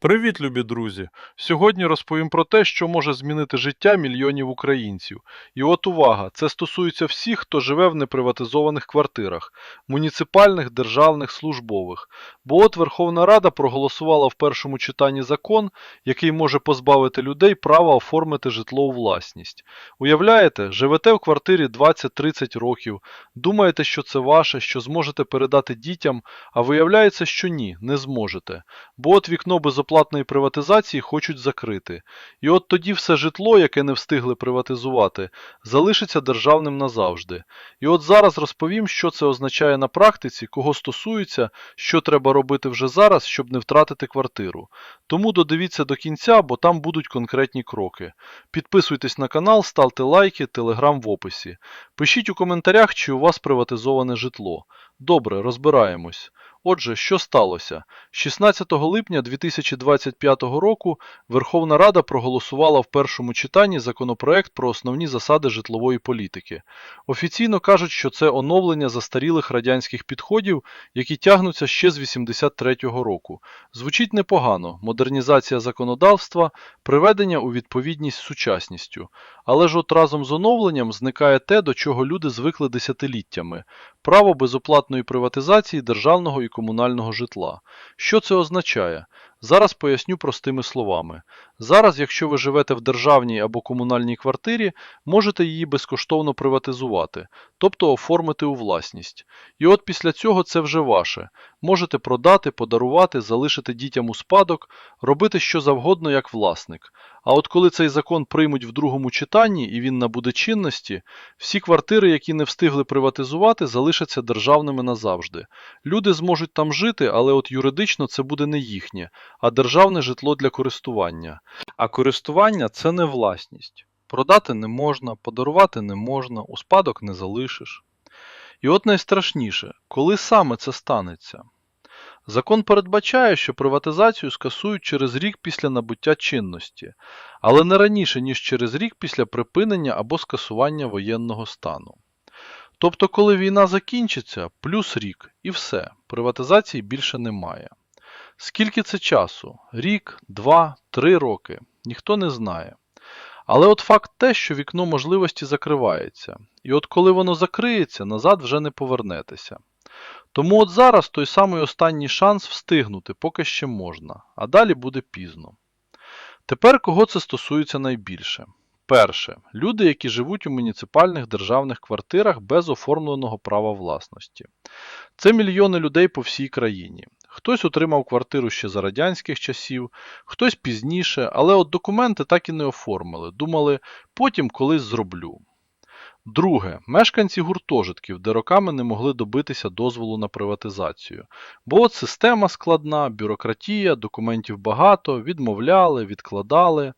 Привіт, любі друзі! Сьогодні розповім про те, що може змінити життя мільйонів українців. І от увага, це стосується всіх, хто живе в неприватизованих квартирах, муніципальних, державних, службових. Бо от Верховна Рада проголосувала в першому читанні закон, який може позбавити людей права оформити житло у власність. Уявляєте, живете в квартирі 20-30 років, думаєте, що це ваше, що зможете передати дітям, а виявляється, що ні, не зможете. Бо от вікно безоплатної приватизації хочуть закрити. І от тоді все житло, яке не встигли приватизувати, залишиться державним назавжди. І от зараз розповім, що це означає на практиці, кого стосується, що треба робити вже зараз, щоб не втратити квартиру. Тому додивіться до кінця, бо там будуть конкретні кроки. Підписуйтесь на канал, ставте лайки, телеграм в описі. Пишіть у коментарях, чи у вас приватизоване житло. Добре, розбираємось. Отже, що сталося? 16 липня 2025 року Верховна Рада проголосувала в першому читанні законопроект про основні засади житлової політики. Офіційно кажуть, що це оновлення застарілих радянських підходів, які тягнуться ще з 83-го року. Звучить непогано: модернізація законодавства, приведення у відповідність з сучасністю. Але ж от разом з оновленням зникає те, до чого люди звикли десятиліттями право безоплатної приватизації державного і комунального житла. Що це означає? Зараз поясню простими словами. Зараз, якщо ви живете в державній або комунальній квартирі, можете її безкоштовно приватизувати, тобто оформити у власність. І от після цього це вже ваше. Можете продати, подарувати, залишити дітям у спадок, робити що завгодно як власник. А от коли цей закон приймуть в другому читанні і він набуде чинності, всі квартири, які не встигли приватизувати, залишаться державними назавжди. Люди зможуть там жити, але от юридично це буде не їхнє, а державне житло для користування. А користування це не власність. Продати не можна, подарувати не можна, у спадок не залишиш. І от найстрашніше, коли саме це станеться? Закон передбачає, що приватизацію скасують через рік після набуття чинності, але не раніше, ніж через рік після припинення або скасування воєнного стану. Тобто, коли війна закінчиться, плюс рік і все, приватизації більше немає. Скільки це часу? Рік, два, три роки? Ніхто не знає. Але от факт те, що вікно можливості закривається, і от коли воно закриється, назад вже не повернетеся. Тому от зараз той самий останній шанс встигнути, поки ще можна, а далі буде пізно. Тепер кого це стосується найбільше? Перше. Люди, які живуть у муніципальних державних квартирах без оформленого права власності. Це мільйони людей по всій країні. Хтось отримав квартиру ще за радянських часів, хтось пізніше, але от документи так і не оформили. Думали, потім колись зроблю. Друге, мешканці гуртожитків, де роками не могли добитися дозволу на приватизацію. Бо от система складна, бюрократія, документів багато, відмовляли, відкладали.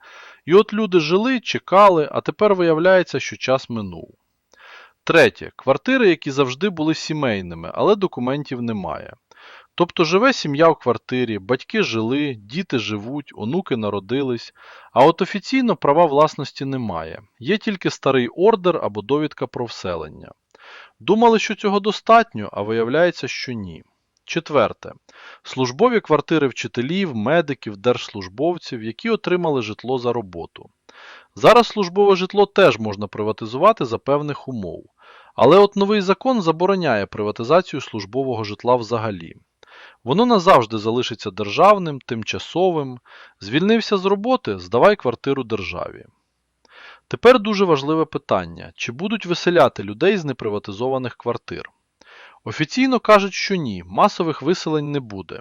І от люди жили, чекали, а тепер виявляється, що час минув. Третє. Квартири, які завжди були сімейними, але документів немає. Тобто живе сім'я в квартирі, батьки жили, діти живуть, онуки народились, а от офіційно права власності немає. Є тільки старий ордер або довідка про вселення. Думали, що цього достатньо, а виявляється, що ні. Четверте. Службові квартири вчителів, медиків, держслужбовців, які отримали житло за роботу. Зараз службове житло теж можна приватизувати за певних умов. Але от новий закон забороняє приватизацію службового житла взагалі. Воно назавжди залишиться державним, тимчасовим. Звільнився з роботи, здавай квартиру державі. Тепер дуже важливе питання: чи будуть виселяти людей з неприватизованих квартир? Офіційно кажуть, що ні, масових виселень не буде.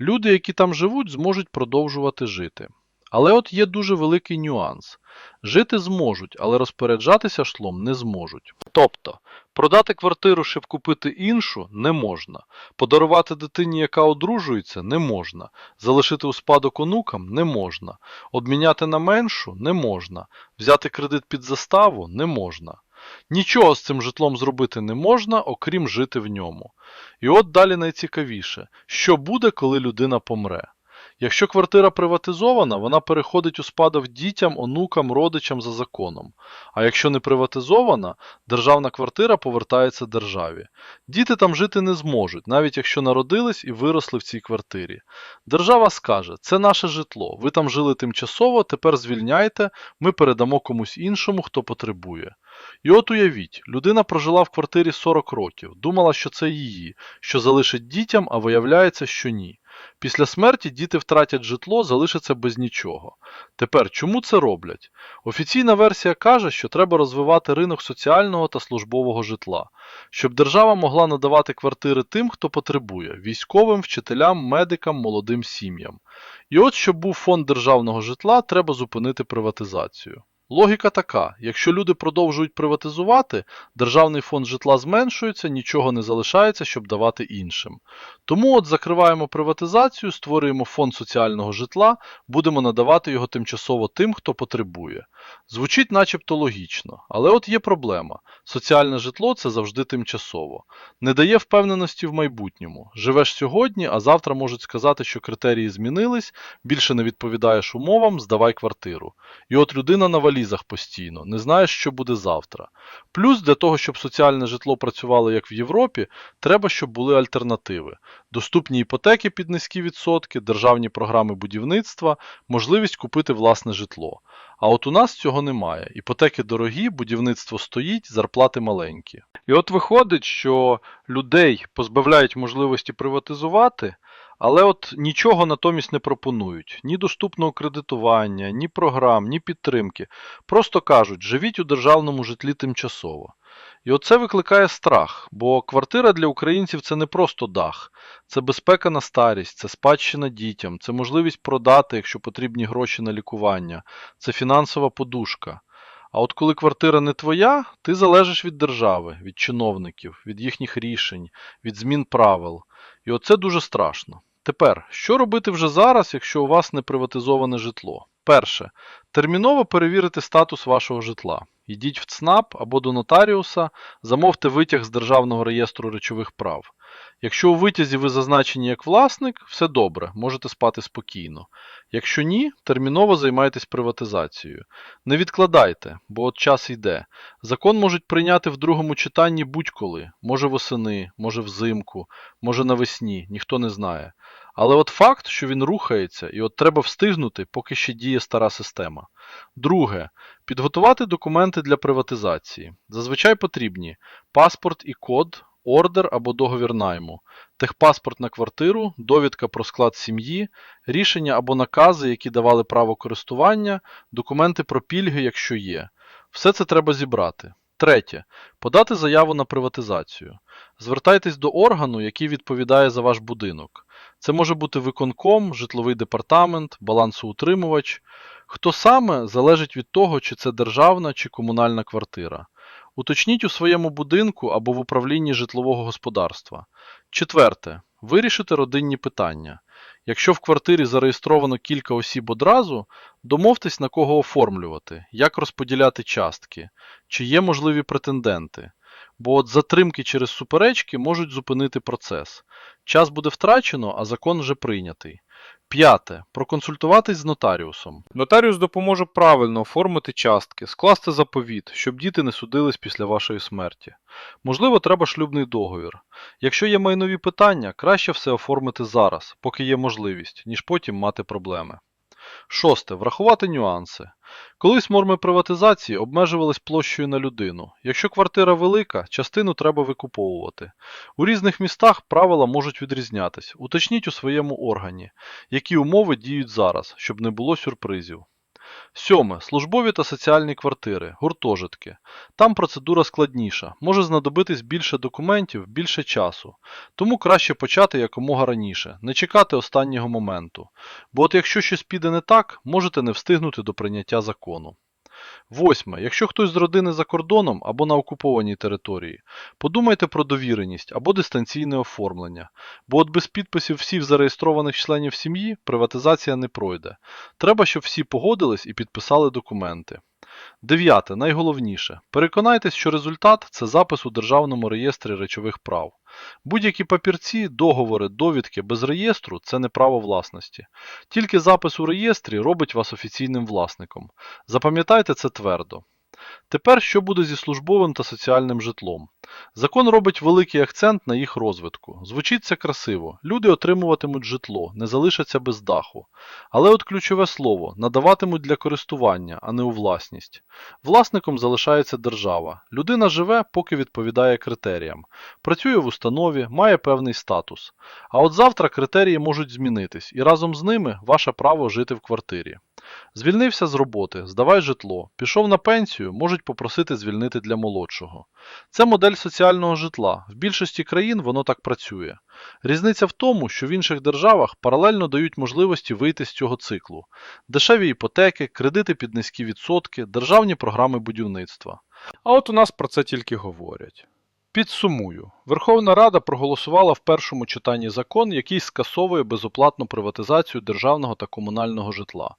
Люди, які там живуть, зможуть продовжувати жити. Але от є дуже великий нюанс. Жити зможуть, але розпоряджатися шлом не зможуть. Тобто, продати квартиру, щоб купити іншу, не можна. Подарувати дитині, яка одружується, не можна. Залишити у спадок онукам не можна. Обміняти на меншу не можна. Взяти кредит під заставу не можна. Нічого з цим житлом зробити не можна, окрім жити в ньому. І от далі найцікавіше, що буде, коли людина помре. Якщо квартира приватизована, вона переходить у спадок дітям, онукам, родичам за законом. А якщо не приватизована, державна квартира повертається державі. Діти там жити не зможуть, навіть якщо народились і виросли в цій квартирі. Держава скаже: це наше житло, ви там жили тимчасово, тепер звільняйте, ми передамо комусь іншому, хто потребує. І от уявіть, людина прожила в квартирі 40 років, думала, що це її, що залишить дітям, а виявляється, що ні. Після смерті діти втратять житло, залишаться без нічого. Тепер чому це роблять? Офіційна версія каже, що треба розвивати ринок соціального та службового житла, щоб держава могла надавати квартири тим, хто потребує військовим, вчителям, медикам, молодим сім'ям. І от щоб був фонд державного житла, треба зупинити приватизацію. Логіка така: якщо люди продовжують приватизувати, державний фонд житла зменшується, нічого не залишається, щоб давати іншим. Тому от закриваємо приватизацію, створюємо фонд соціального житла, будемо надавати його тимчасово тим, хто потребує. Звучить начебто логічно, але от є проблема. Соціальне житло це завжди тимчасово. Не дає впевненості в майбутньому. Живеш сьогодні, а завтра можуть сказати, що критерії змінились, більше не відповідаєш умовам, здавай квартиру. І от людина на валізах постійно, не знає, що буде завтра. Плюс для того, щоб соціальне житло працювало як в Європі, треба, щоб були альтернативи. Доступні іпотеки під низькі відсотки, державні програми будівництва, можливість купити власне житло. А от у нас цього немає. Іпотеки дорогі, будівництво стоїть, зарплати маленькі. І от виходить, що людей позбавляють можливості приватизувати, але от нічого натомість не пропонують: ні доступного кредитування, ні програм, ні підтримки. Просто кажуть, живіть у державному житлі тимчасово. І оце викликає страх, бо квартира для українців це не просто дах, це безпека на старість, це спадщина дітям, це можливість продати, якщо потрібні гроші на лікування, це фінансова подушка. А от коли квартира не твоя, ти залежиш від держави, від чиновників, від їхніх рішень, від змін правил. І оце дуже страшно. Тепер, що робити вже зараз, якщо у вас не приватизоване житло? Перше, терміново перевірити статус вашого житла. Йдіть в ЦНАП або до нотаріуса, замовте витяг з Державного реєстру речових прав. Якщо у витязі ви зазначені як власник, все добре, можете спати спокійно. Якщо ні, терміново займайтесь приватизацією. Не відкладайте, бо от час йде. Закон можуть прийняти в другому читанні будь-коли, може восени, може взимку, може навесні, ніхто не знає. Але от факт, що він рухається, і от треба встигнути, поки ще діє стара система. Друге, підготувати документи для приватизації. Зазвичай потрібні паспорт і код, ордер або договір найму, техпаспорт на квартиру, довідка про склад сім'ї, рішення або накази, які давали право користування, документи про пільги, якщо є. Все це треба зібрати. Третє. Подати заяву на приватизацію. Звертайтесь до органу, який відповідає за ваш будинок. Це може бути виконком, житловий департамент, балансоутримувач. Хто саме залежить від того, чи це державна чи комунальна квартира. Уточніть у своєму будинку або в управлінні житлового господарства. Четверте. Вирішити родинні питання. Якщо в квартирі зареєстровано кілька осіб одразу, домовтесь на кого оформлювати, як розподіляти частки, чи є можливі претенденти. Бо от затримки через суперечки можуть зупинити процес. Час буде втрачено, а закон вже прийнятий. П'яте. Проконсультуватись з нотаріусом. Нотаріус допоможе правильно оформити частки, скласти заповіт, щоб діти не судились після вашої смерті. Можливо, треба шлюбний договір. Якщо є майнові питання, краще все оформити зараз, поки є можливість, ніж потім мати проблеми. Шосте. Врахувати нюанси. Колись норми приватизації обмежувались площею на людину. Якщо квартира велика, частину треба викуповувати. У різних містах правила можуть відрізнятись. Уточніть у своєму органі, які умови діють зараз, щоб не було сюрпризів. Сьоме. Службові та соціальні квартири, гуртожитки. Там процедура складніша, може знадобитись більше документів, більше часу. Тому краще почати якомога раніше, не чекати останнього моменту. Бо от якщо щось піде не так, можете не встигнути до прийняття закону. Восьме. Якщо хтось з родини за кордоном або на окупованій території, подумайте про довіреність або дистанційне оформлення, бо от без підписів всіх зареєстрованих членів сім'ї приватизація не пройде. Треба, щоб всі погодились і підписали документи. Дев'яте, найголовніше. Переконайтесь, що результат це запис у Державному реєстрі речових прав. Будь-які папірці, договори, довідки без реєстру це не право власності. Тільки запис у реєстрі робить вас офіційним власником. Запам'ятайте це твердо. Тепер що буде зі службовим та соціальним житлом? Закон робить великий акцент на їх розвитку. Звучить це красиво. Люди отримуватимуть житло, не залишаться без даху. Але от ключове слово надаватимуть для користування, а не у власність. Власником залишається держава. Людина живе, поки відповідає критеріям. Працює в установі, має певний статус. А от завтра критерії можуть змінитись, і разом з ними ваше право жити в квартирі. Звільнився з роботи, здавай житло, пішов на пенсію, можуть попросити звільнити для молодшого. Це модель соціального житла. В більшості країн воно так працює. Різниця в тому, що в інших державах паралельно дають можливості вийти з цього циклу: дешеві іпотеки, кредити під низькі відсотки, державні програми будівництва. А от у нас про це тільки говорять. Підсумую. Верховна Рада проголосувала в першому читанні закон, який скасовує безоплатну приватизацію державного та комунального житла.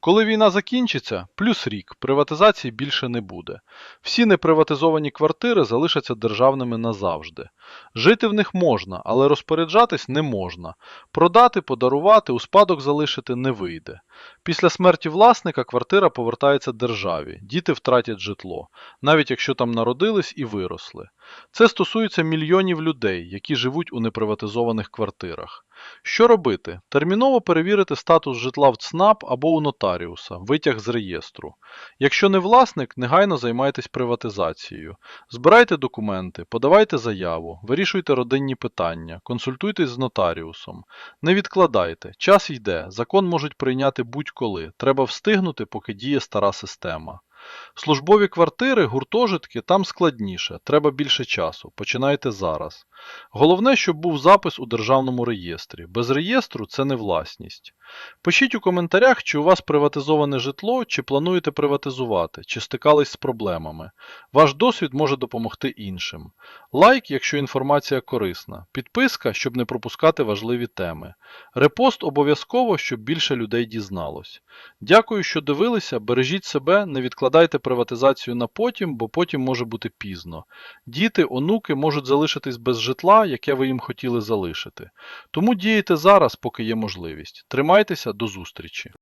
Коли війна закінчиться, плюс рік, приватизації більше не буде. Всі неприватизовані квартири залишаться державними назавжди. Жити в них можна, але розпоряджатись не можна. Продати, подарувати, у спадок залишити не вийде. Після смерті власника квартира повертається державі, діти втратять житло, навіть якщо там народились і виросли. Це стосується мільйонів людей, які живуть у неприватизованих квартирах. Що робити? Терміново перевірити статус житла в ЦНАП або у нотаріуса, витяг з реєстру. Якщо не власник, негайно займайтесь приватизацією. Збирайте документи, подавайте заяву, вирішуйте родинні питання, консультуйтесь з нотаріусом. Не відкладайте, час йде, закон можуть прийняти будь-коли. Треба встигнути, поки діє стара система. Службові квартири, гуртожитки там складніше, треба більше часу. Починайте зараз. Головне, щоб був запис у державному реєстрі. Без реєстру це не власність. Пишіть у коментарях, чи у вас приватизоване житло, чи плануєте приватизувати, чи стикались з проблемами. Ваш досвід може допомогти іншим. Лайк, якщо інформація корисна. Підписка, щоб не пропускати важливі теми. Репост обов'язково, щоб більше людей дізналось. Дякую, що дивилися. Бережіть себе, не відкладайте приватизацію на потім, бо потім може бути пізно. Діти, онуки можуть залишитись без житла, яке ви їм хотіли залишити. Тому діяйте зараз, поки є можливість. Тримайтеся до зустрічі!